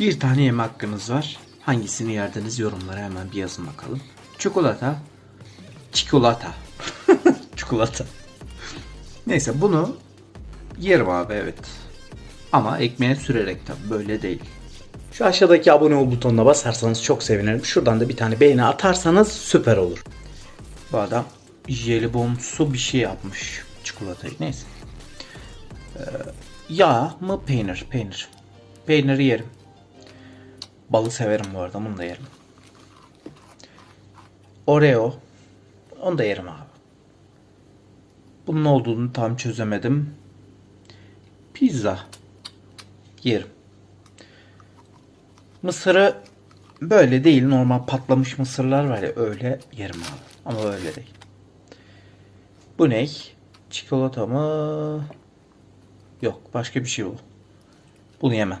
Bir tane yeme hakkınız var. Hangisini yerdiniz yorumlara hemen bir yazın bakalım. Çikolata. Çikolata. Çikolata. Neyse bunu yerim abi evet. Ama ekmeğe sürerek tabii böyle değil. Şu aşağıdaki abone ol butonuna basarsanız çok sevinirim. Şuradan da bir tane beğeni atarsanız süper olur. Bu adam jelibonsu bir şey yapmış çikolatayı. Neyse. Ee, yağ mı peynir? Peynir. Peyniri yerim. Balı severim bu arada. Bunu da yerim. Oreo. Onu da yerim abi. Bunun olduğunu tam çözemedim. Pizza. Yerim. Mısırı böyle değil. Normal patlamış mısırlar var ya öyle yerim abi. Ama öyle değil. Bu ne? Çikolata mı? Yok başka bir şey bu. Bunu yemem.